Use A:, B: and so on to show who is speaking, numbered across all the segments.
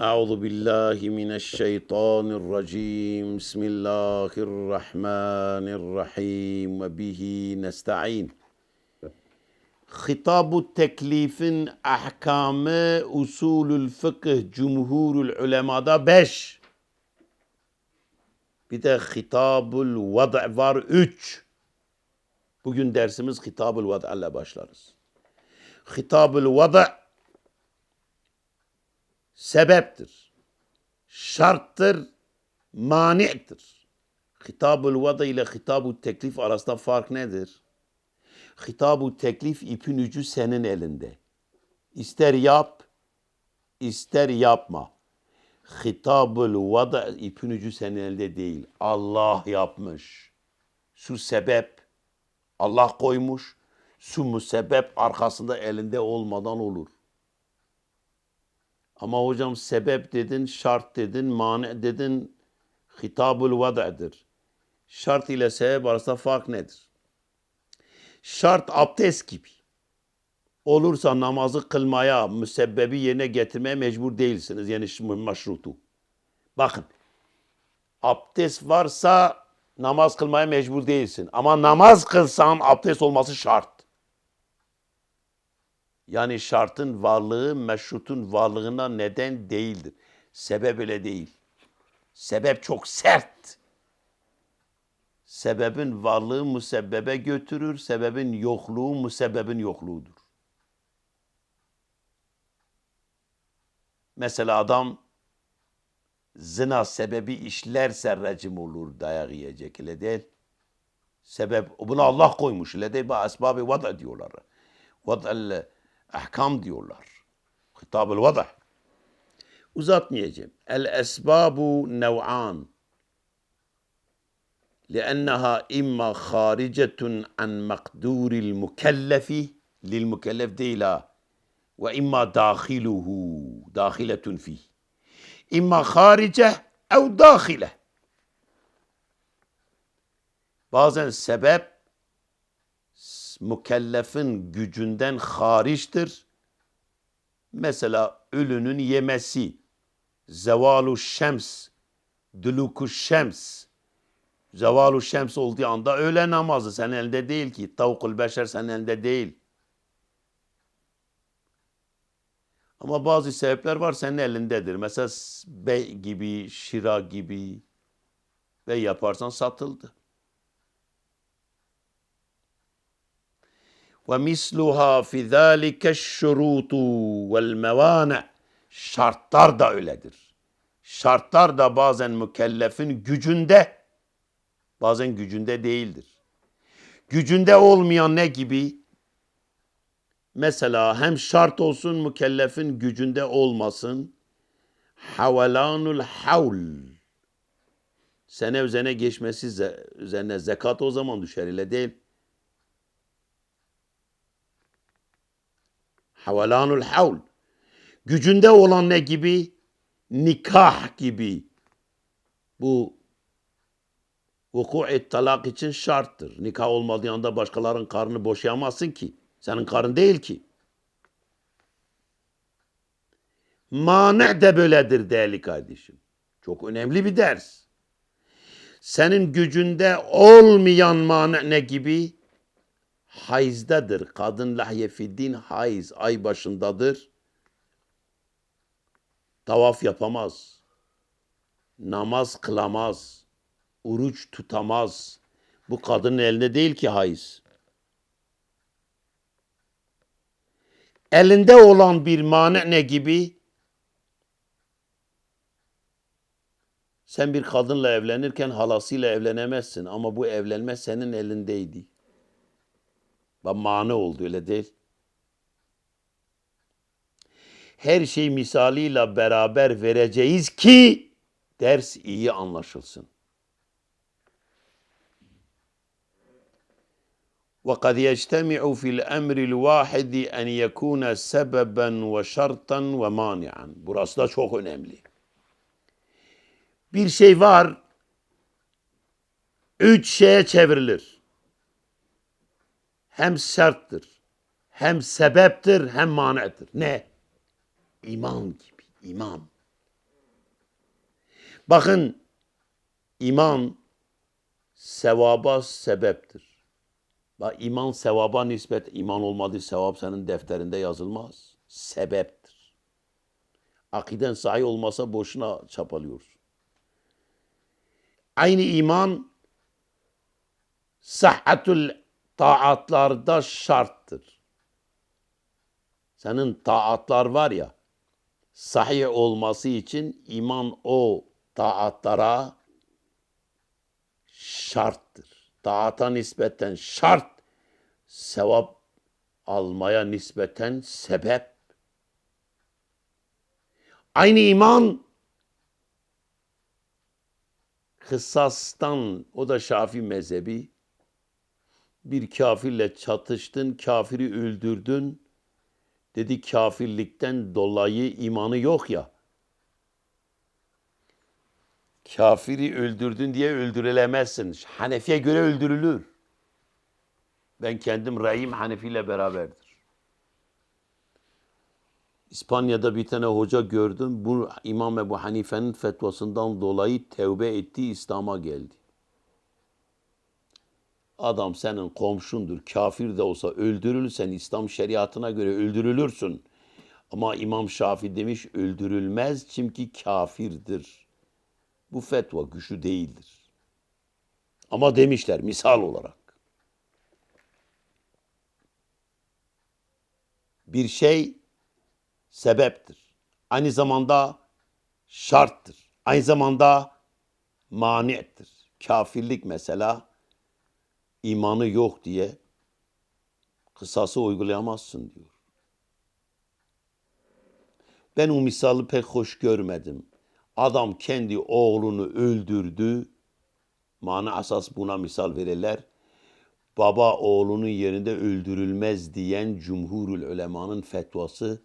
A: أعوذ بالله من الشيطان الرجيم. بسم الله الرحمن الرحيم. وبه نستعين. خطاب التكليف أحكام أصول الفقه جمهور العلماء. ده بش. بده خطاب الوضع فار اتش Bugün dersimiz خطاب الوضع. vada'la başlarız. خطاب الوضع sebeptir, şarttır, mani'tir. Hitabul vada ile hitabu teklif arasında fark nedir? Hitabu teklif ipin ucu senin elinde. İster yap, ister yapma. Hitabul vada ipin ucu senin elinde değil. Allah yapmış. Su sebep Allah koymuş. Su müsebbep arkasında elinde olmadan olur. Ama hocam sebep dedin, şart dedin, mani dedin, hitabul vada'dır. Şart ile sebep arasında fark nedir? Şart abdest gibi. Olursa namazı kılmaya, müsebbebi yerine getirmeye mecbur değilsiniz. Yani maşrutu. Bakın, abdest varsa namaz kılmaya mecbur değilsin. Ama namaz kılsan abdest olması şart. Yani şartın varlığı meşrutun varlığına neden değildir. Sebep öyle değil. Sebep çok sert. Sebebin varlığı müsebbebe götürür, sebebin yokluğu müsebbebin yokluğudur. Mesela adam zina sebebi işlerse recim olur, dayak yiyecek ile değil. Sebep, bunu Allah koymuş ile değil, esbab-ı vada diyorlar. Vada'l ahkam diyorlar. Hitab-ül vada. Uzatmayacağım. El esbabu nev'an. لأنها إما خارجة عن مقدور المكلف للمكلف ديلا وإما داخله داخلة فيه إما خارجة أو داخلة Bazen sebep mükellefin gücünden hariçtir. Mesela ölünün yemesi, zevalu şems, duluku şems, zevalu şems olduğu anda öğle namazı senin elinde değil ki. Tavukul beşer senin elinde değil. Ama bazı sebepler var senin elindedir. Mesela bey gibi, şira gibi ve yaparsan satıldı. Fi zâlike şurutu vel mevâne. Şartlar da öyledir. Şartlar da bazen mükellefin gücünde, bazen gücünde değildir. Gücünde olmayan ne gibi? Mesela hem şart olsun mükellefin gücünde olmasın. Havalanul havl. Sene üzerine geçmesi üzerine zekat o zaman düşer ile değil. Havalanul havl. Gücünde olan ne gibi? Nikah gibi. Bu vuku'i talak için şarttır. Nikah olmadığı anda başkalarının karnını boşayamazsın ki. Senin karın değil ki. Mane de böyledir değerli kardeşim. Çok önemli bir ders. Senin gücünde olmayan mane ne gibi? Hayızdadır. Kadın lahyefiddin hayız ay başındadır. Tavaf yapamaz. Namaz kılamaz. Uruç tutamaz. Bu kadının elinde değil ki hayız. elinde olan bir mane ne gibi? Sen bir kadınla evlenirken halasıyla evlenemezsin ama bu evlenme senin elindeydi Bak mane oldu öyle değil. Her şey misaliyle beraber vereceğiz ki ders iyi anlaşılsın. وقد يجتمع في الأمر الواحد أن يكون سببا وشرطا ومانعا. Burası da çok önemli. Bir şey var, üç şeye çevrilir. Hem şarttır, hem sebeptir, hem manedir. Ne? İman gibi, iman. Bakın iman sevaba sebeptir. Bak iman sevaba nispet iman olmadığı sevap senin defterinde yazılmaz. Sebeptir. Akiden sahih olmasa boşuna çapalıyorsun. Aynı iman sahhatul taatlarda şarttır. Senin taatlar var ya, sahih olması için iman o taatlara şarttır. Taata nispeten şart, sevap almaya nispeten sebep. Aynı iman kısastan, o da Şafii mezhebi, bir kafirle çatıştın, kafiri öldürdün, dedi kafirlikten dolayı imanı yok ya. Kafiri öldürdün diye öldürülemezsin. Hanefi'ye göre öldürülür. Ben kendim Rahim Hanefi ile beraberdir. İspanya'da bir tane hoca gördüm. Bu İmam Ebu Hanife'nin fetvasından dolayı tevbe etti, İslam'a geldi. Adam senin komşundur, kafir de olsa öldürülsen İslam şeriatına göre öldürülürsün. Ama İmam Şafii demiş öldürülmez çünkü kafirdir. Bu fetva güçlü değildir. Ama demişler misal olarak. Bir şey sebeptir. Aynı zamanda şarttır. Aynı zamanda mani'tir. Kafirlik mesela imanı yok diye kısası uygulayamazsın diyor. Ben o misali pek hoş görmedim. Adam kendi oğlunu öldürdü. Mana asas buna misal verirler. Baba oğlunun yerinde öldürülmez diyen cumhurul ulemanın fetvası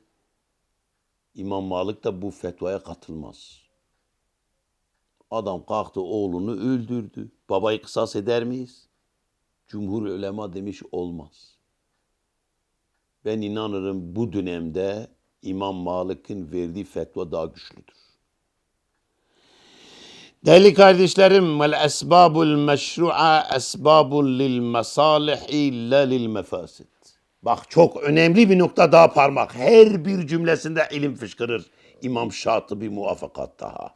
A: İmam Malik de bu fetvaya katılmaz. Adam kalktı oğlunu öldürdü. Babayı kısas eder miyiz? Cumhur ulema demiş olmaz. Ben inanırım bu dönemde İmam Malik'in verdiği fetva daha güçlüdür. Değerli kardeşlerim, vel esbabul meşru'a esbabul lil mesalihi la lil mefasid. Bak çok önemli bir nokta daha parmak. Her bir cümlesinde ilim fışkırır. İmam Şatıbi muvaffakat daha.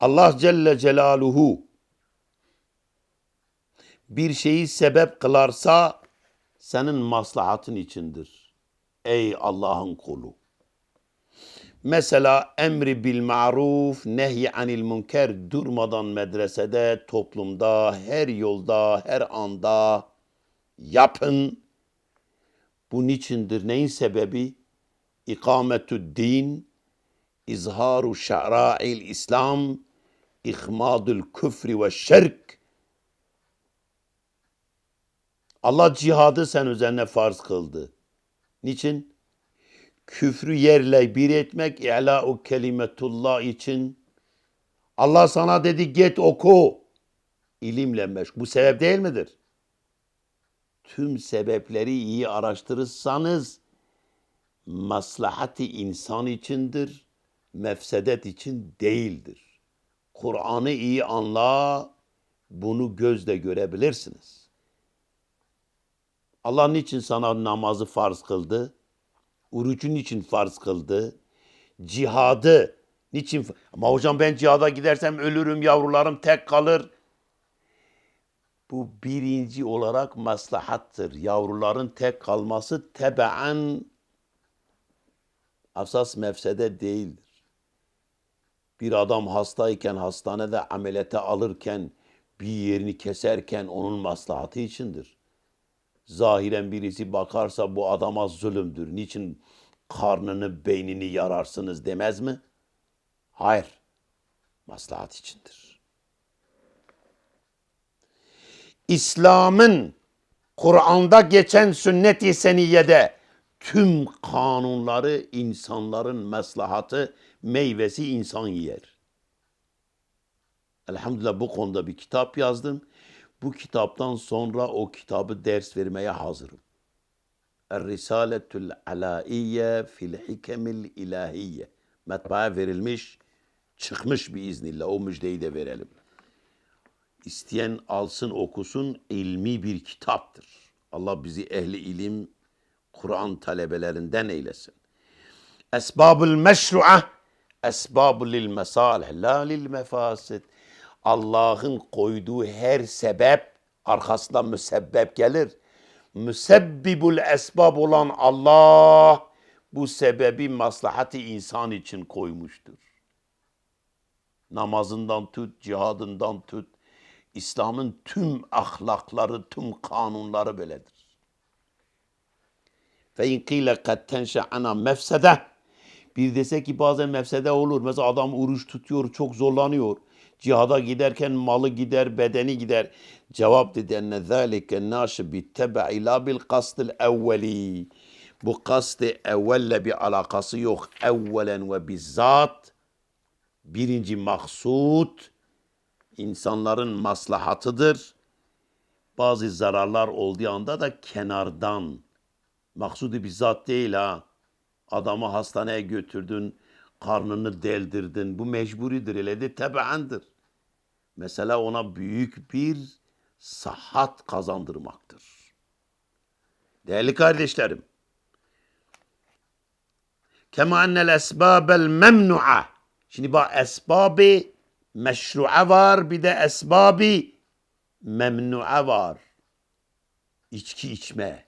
A: Allah Celle Celaluhu bir şeyi sebep kılarsa senin maslahatın içindir. Ey Allah'ın kulu. Mesela emri bil maruf, nehy anil münker durmadan medresede, toplumda, her yolda, her anda yapın. Bu niçindir? Neyin sebebi? İkametü din, izharu şa'ra'il İslam, ihmadul küfri ve şirk. Allah cihadı sen üzerine farz kıldı. Niçin? Küfrü yerle bir etmek, i'la'u kelimetullah için. Allah sana dedi git oku. İlimle meşgul. Bu sebep değil midir? Tüm sebepleri iyi araştırırsanız maslahati insan içindir, mefsedet için değildir. Kur'an'ı iyi anla, bunu gözle görebilirsiniz. Allah niçin sana namazı farz kıldı? Urucun için farz kıldı? Cihadı niçin? Ama hocam ben cihada gidersem ölürüm, yavrularım tek kalır. Bu birinci olarak maslahattır. Yavruların tek kalması tebeen asas mefsede değildir. Bir adam hastayken hastanede ameliyata alırken bir yerini keserken onun maslahatı içindir. Zahiren birisi bakarsa bu adama zulümdür. Niçin karnını, beynini yararsınız demez mi? Hayır. Maslahat içindir. İslam'ın Kur'an'da geçen sünnet-i seniyede tüm kanunları insanların maslahatı, meyvesi insan yer. Elhamdülillah bu konuda bir kitap yazdım. Bu kitaptan sonra o kitabı ders vermeye hazırım. Er-Risaletul Alaiye fil Hikemil İlahiye. Matbaaya verilmiş, çıkmış biiznillah. O müjdeyi de verelim. İsteyen alsın okusun ilmi bir kitaptır. Allah bizi ehli ilim, Kur'an talebelerinden eylesin. Esbabul meşru'a, esbabul lil mesalih, la lil mefasid. Allah'ın koyduğu her sebep arkasından müsebbep gelir. Müsebbibul esbab olan Allah bu sebebi maslahati insan için koymuştur. Namazından tut, cihadından tut, İslam'ın tüm ahlakları, tüm kanunları böyledir. Fe in qile kad tenşe'ana mefsede. Bir dese ki bazen mefsede olur. Mesela adam oruç tutuyor, çok zorlanıyor. Cihada giderken malı gider, bedeni gider. Cevap dedi enne zâlike nâşi bittebe'i la bil kastil evveli. Bu kastı evvelle bir alakası yok. Evvelen ve bizzat birinci maksud insanların maslahatıdır. Bazı zararlar olduğu anda da kenardan maksudu bizzat değil ha. Adamı hastaneye götürdün, karnını deldirdin. Bu mecburidir, öyle de tebaandır. Mesela ona büyük bir sahat kazandırmaktır. Değerli kardeşlerim, kema ennel esbabel memnu'a. Şimdi bak esbabı meşru'a var, bir de esbabı memnu'a var. İçki içme.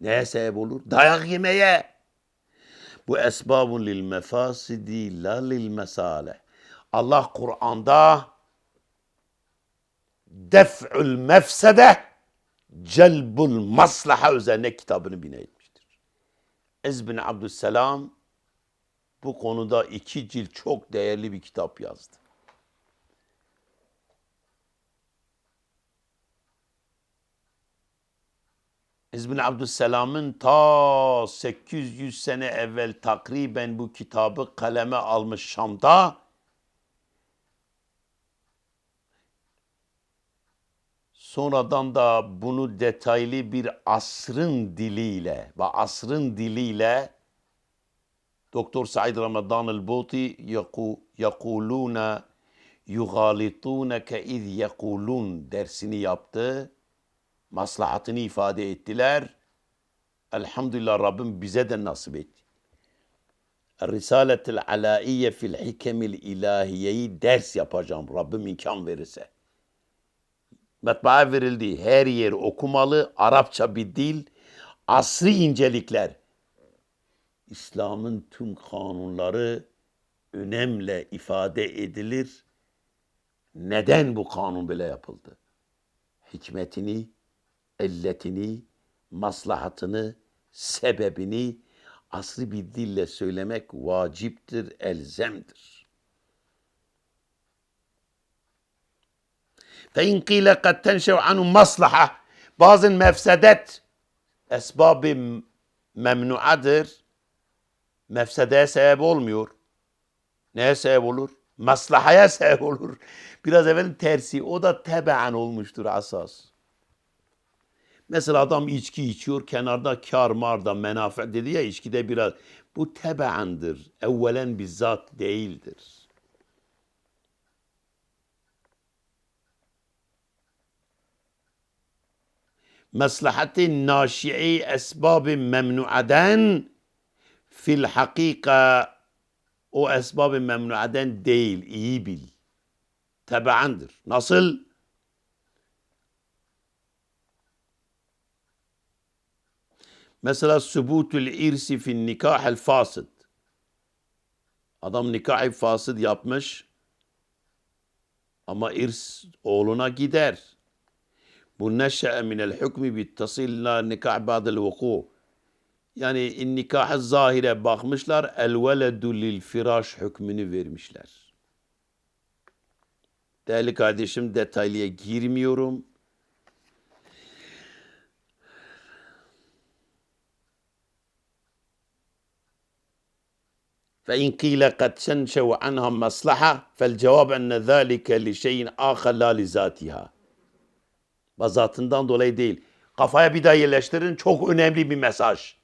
A: Neye sebep olur? Dayak yemeye. Bu esbabun lil mefasidi la lil mesale. Allah Kur'an'da def'ül mefsede celbul maslaha üzerine kitabını bina etmiştir. Ez bin Abdüsselam bu konuda iki cilt çok değerli bir kitap yazdı. İzmir Abdüsselam'ın ta 800 sene evvel takriben bu kitabı kaleme almış Şam'da. Sonradan da bunu detaylı bir asrın diliyle ve asrın diliyle Doktor Said Ramadan el-Buti yaku, yakuluna yugalituneke iz yakulun dersini yaptı maslahatını ifade ettiler. Elhamdülillah Rabbim bize de nasip etti. Risaletil alaiye fil hikemil ilahiyeyi ders yapacağım Rabbim imkan verirse. Matbaa verildi. Her yer okumalı. Arapça bir dil. Asri incelikler. İslam'ın tüm kanunları önemle ifade edilir. Neden bu kanun böyle yapıldı? Hikmetini, illetini, maslahatını, sebebini asri bir dille söylemek vaciptir, elzemdir. Fe in qile kad tenşev anu maslaha bazen mefsedet esbabı memnuadır. Mefsedeye sebep olmuyor. Neye sebep olur? Maslahaya sebep olur. Biraz evvel tersi. O da tebaan olmuştur asas. Mesela adam içki içiyor, kenarda kar marda menafe dedi ya içkide biraz. Bu tebaandır. Evvelen bizzat değildir. Maslahati naşi'i esbabı memnuaden fil hakika o esbabı memnuaden değil, iyi bil. Tebaandır. Nasıl? Mesela sübutul irsi fin nikahel fasıd. Adam nikahı fasıd yapmış ama irs oğluna gider. Bu neşe'e minel hükmü bittasıl la nikah ba'del vuku. Yani in nikah zahire bakmışlar el veledu lil firaş hükmünü vermişler. Değerli kardeşim detaylıya girmiyorum. فإن قيل قد تنشو عنها مصلحة فالجواب أن ذلك لشيء آخر لا لذاتها. Ve zatından dolayı değil. Kafaya bir daha yerleştirin. Çok önemli bir mesaj.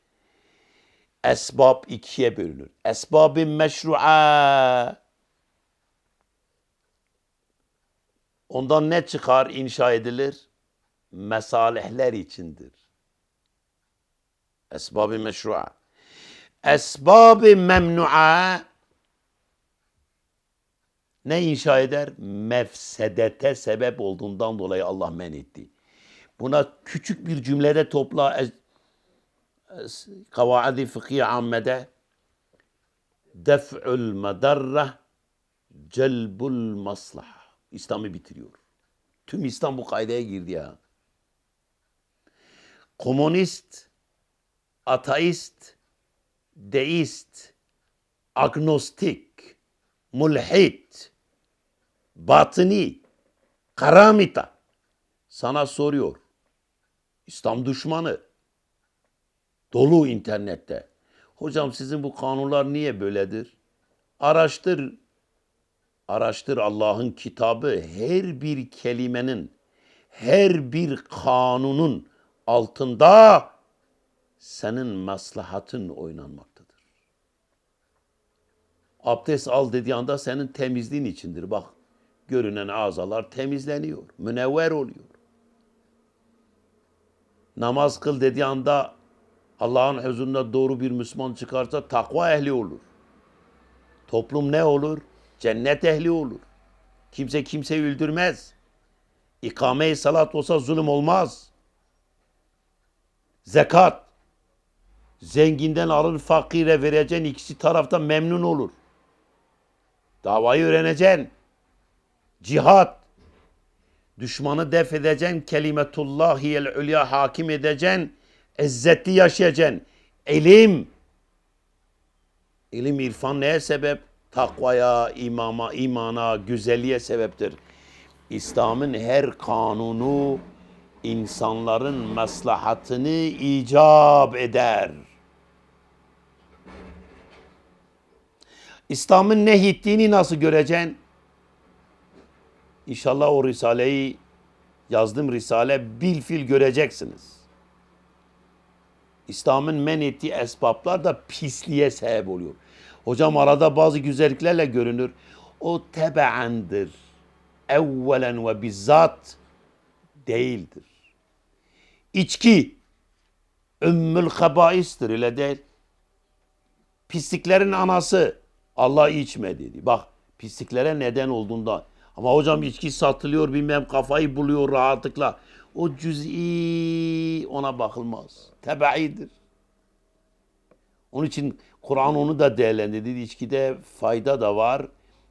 A: Esbab ikiye bölünür. Esbab-ı meşru'a. Ondan ne çıkar, inşa edilir? Mesalihler içindir. Esbab-ı meşru'a. Esbab-ı memnu'a ne inşa eder? Mefsedete sebep olduğundan dolayı Allah men etti. Buna küçük bir cümlede topla kavaidi fıkhiye ammede def'ül medarre celbul maslaha. İslam'ı bitiriyor. Tüm İslam bu kaideye girdi ya. Komünist, ateist, deist, agnostik, mulhit, batıni, karamita sana soruyor. İslam düşmanı. Dolu internette. Hocam sizin bu kanunlar niye böyledir? Araştır. Araştır Allah'ın kitabı her bir kelimenin, her bir kanunun altında senin maslahatın oynanmaktadır. Abdest al dediği anda senin temizliğin içindir. Bak görünen azalar temizleniyor, münevver oluyor. Namaz kıl dediği anda Allah'ın huzurunda doğru bir Müslüman çıkarsa takva ehli olur. Toplum ne olur? Cennet ehli olur. Kimse kimseyi öldürmez. İkame-i salat olsa zulüm olmaz. Zekat. Zenginden alır fakire vereceksin ikisi tarafta memnun olur. Davayı öğreneceksin. Cihat. Düşmanı def edeceksin. Kelimetullahiyel ulya hakim edeceksin. İzzetli yaşayacaksın. İlim. İlim irfan neye sebep? Takvaya, imama, imana, güzelliğe sebeptir. İslam'ın her kanunu insanların maslahatını icap eder. İslam'ın nehyettiğini nasıl göreceksin? İnşallah o risaleyi yazdığım risale bilfil göreceksiniz. İslam'ın men ettiği esbaplar da pisliğe sebep oluyor. Hocam arada bazı güzelliklerle görünür. O tebaandır. Evvelen ve bizzat değildir. İçki ümmül habaistir öyle değil. Pisliklerin anası Allah içme dedi. Bak pisliklere neden olduğunda. Ama hocam içki satılıyor bilmem kafayı buluyor rahatlıkla. O cüz'i ona bakılmaz. Tebaidir. Onun için Kur'an onu da değerlendirdi. İçkide fayda da var,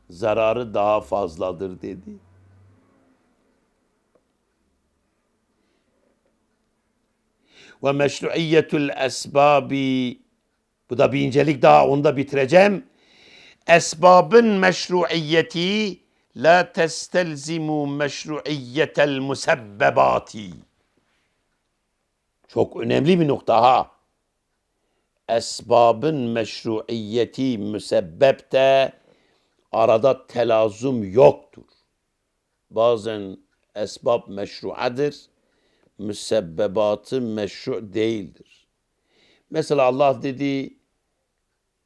A: zararı daha fazladır dedi. Ve meşruiyyetul esbabi bu da bir incelik daha onu da bitireceğim. Esbabın meşruiyeti la testelzimu meşruiyyetel musebbebati. Çok önemli bir nokta ha. Esbabın meşruiyeti müsebbepte arada telazum yoktur. Bazen esbab meşruadır, müsebbebatı meşru değildir. Mesela Allah dedi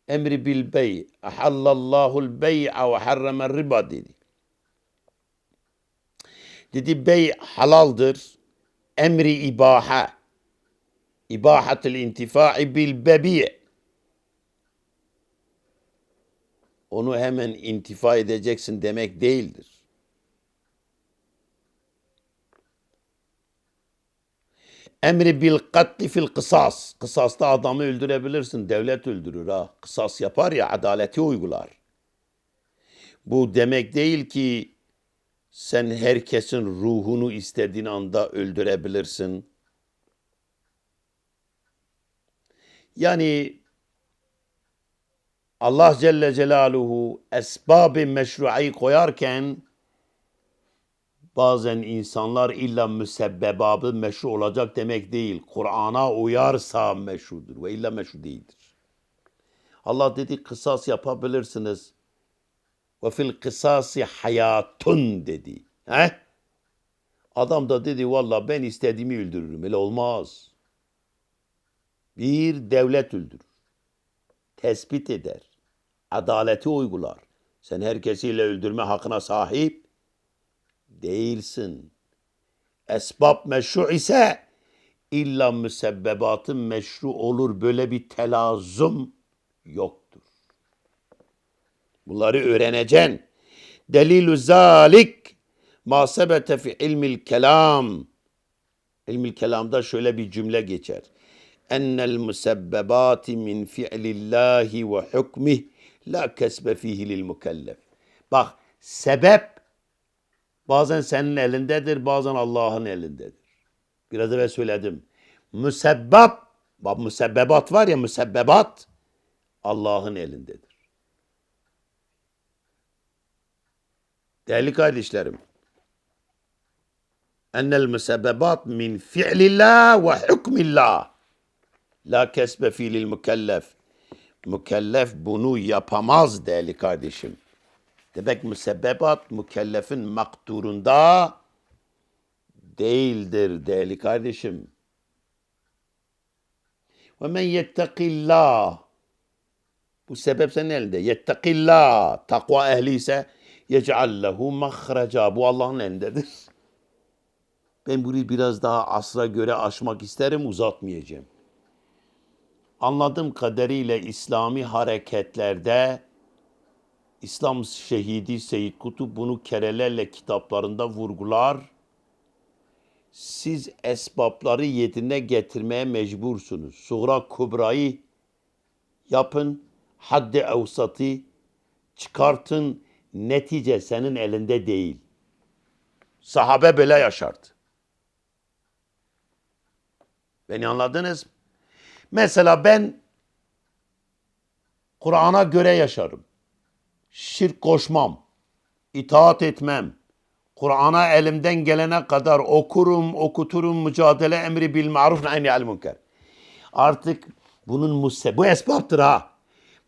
A: emri bil bey, ahallallahu'l bey'a ve harramer riba dedi. Dedi bey halaldır, emri ibaha, ibahatul intifa'i bil bebi. Onu hemen intifa edeceksin demek değildir. Emri bil katli fil kısas. Kısasta adamı öldürebilirsin. Devlet öldürür ha. Kısas yapar ya adaleti uygular. Bu demek değil ki sen herkesin ruhunu istediğin anda öldürebilirsin. Yani Allah Celle Celaluhu esbab-ı meşruayı koyarken bazen insanlar illa müsebbebabı meşru olacak demek değil. Kur'an'a uyarsa meşrudur ve illa meşru değildir. Allah dedi kısas yapabilirsiniz. Ve fil kısası hayatun dedi. He? Adam da dedi valla ben istediğimi öldürürüm. Öyle olmaz. Bir devlet öldürür. tespit eder. Adaleti uygular. Sen herkesiyle öldürme hakkına sahip değilsin. Esbab meşru ise illa müsebbebatın meşru olur. Böyle bir telazum yoktur. Bunları öğreneceksin. Delilü zalik ma sebete fi ilmil kelam. İlmil kelamda şöyle bir cümle geçer. Ennel musebbebati min fi'lillahi ve hukmih la kesbe fihi lil mukellef. Bak sebep bazen senin elindedir, bazen Allah'ın elindedir. Biraz evvel söyledim. Müsebbep, bak müsebbebat var ya müsebbebat Allah'ın elindedir. Değerli kardeşlerim, ennel müsebbebat min fi'lillah ve hukmillah. La kesbe fiilil mükellef. Mükellef bunu yapamaz değerli kardeşim. Demek müsebbebat mükellefin makturunda değildir değerli kardeşim. Ve men yettekillah. Bu sebep senin elinde. Yettekillah. Takva ehli ise yec'al lehu mahreca. Bu Allah'ın elindedir. Ben bunu biraz daha asra göre aşmak isterim, uzatmayacağım. Anladığım kadarıyla İslami hareketlerde İslam şehidi Seyyid Kutup bunu kerelerle kitaplarında vurgular. Siz esbapları yerine getirmeye mecbursunuz. Suğra Kubra'yı yapın, haddi evsatı çıkartın, netice senin elinde değil. Sahabe böyle yaşardı. Beni anladınız mı? Mesela ben Kur'an'a göre yaşarım. Şirk koşmam. itaat etmem. Kur'an'a elimden gelene kadar okurum, okuturum, mücadele emri bil maruf nehy'anil münker. Artık bunun museb bu esbaptır ha.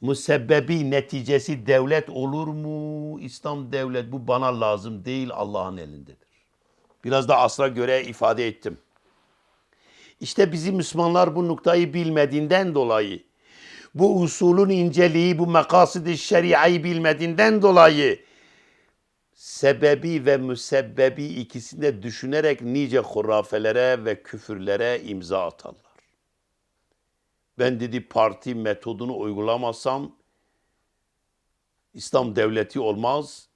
A: Musebbebi neticesi devlet olur mu? İslam devlet bu bana lazım değil Allah'ın elindedir. Biraz da asra göre ifade ettim. İşte bizim Müslümanlar bu noktayı bilmediğinden dolayı, bu usulün inceliği, bu mekasidi şeriayı bilmediğinden dolayı sebebi ve müsebbebi ikisini de düşünerek nice hurafelere ve küfürlere imza atarlar. Ben dedi parti metodunu uygulamazsam İslam devleti olmaz,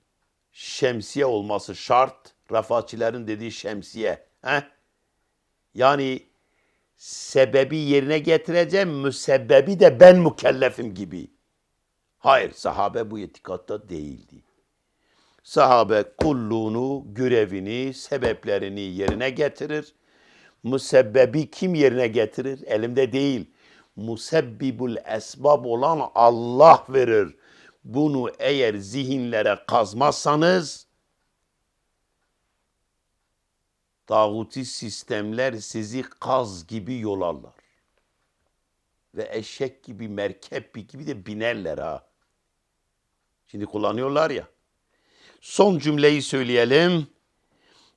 A: şemsiye olması şart. Rafatçilerin dediği şemsiye. Heh? Yani sebebi yerine getireceğim, müsebbebi de ben mükellefim gibi. Hayır, sahabe bu itikatta değildi. Sahabe kulluğunu, görevini, sebeplerini yerine getirir. Müsebbebi kim yerine getirir? Elimde değil. Musebbibul esbab olan Allah verir. Bunu eğer zihinlere kazmazsanız tağuti sistemler sizi kaz gibi yolarlar. Ve eşek gibi, merkep gibi de binerler ha. Şimdi kullanıyorlar ya. Son cümleyi söyleyelim.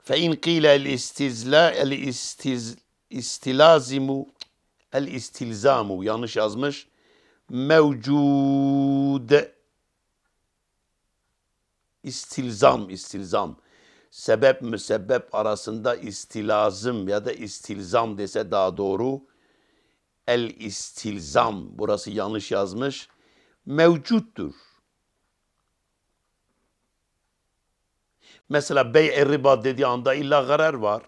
A: Fe in qila el istizla el istiz istilazimu el istilzamu yanlış yazmış. Mevcud istilzam istilzam sebep müsebbep arasında istilazım ya da istilzam dese daha doğru. El istilzam burası yanlış yazmış. Mevcuttur. Mesela bey riba dediği anda illa garar var.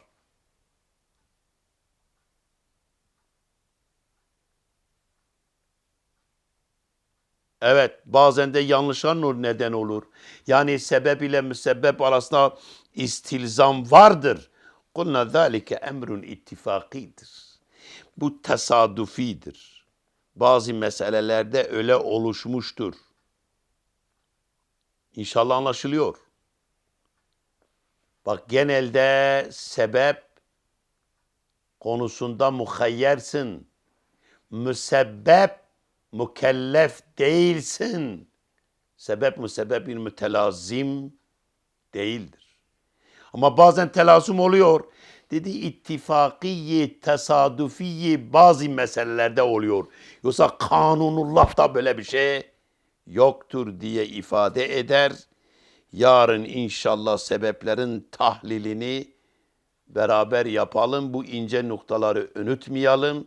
A: Evet, bazen de yanlışlar neden olur. Yani sebep ile müsebbep arasında istilzam vardır. Kulna zalike emrun ittifakidir. Bu tesadüfidir. Bazı meselelerde öyle oluşmuştur. İnşallah anlaşılıyor. Bak genelde sebep konusunda muhayyersin. Müsebbep mükellef değilsin. Sebep müsebbebin mütelazim değildir. Ama bazen telazum oluyor. Dedi ittifakiyi, tesadüfiyi bazı meselelerde oluyor. Yoksa kanunullah'ta böyle bir şey yoktur diye ifade eder. Yarın inşallah sebeplerin tahlilini beraber yapalım. Bu ince noktaları unutmayalım.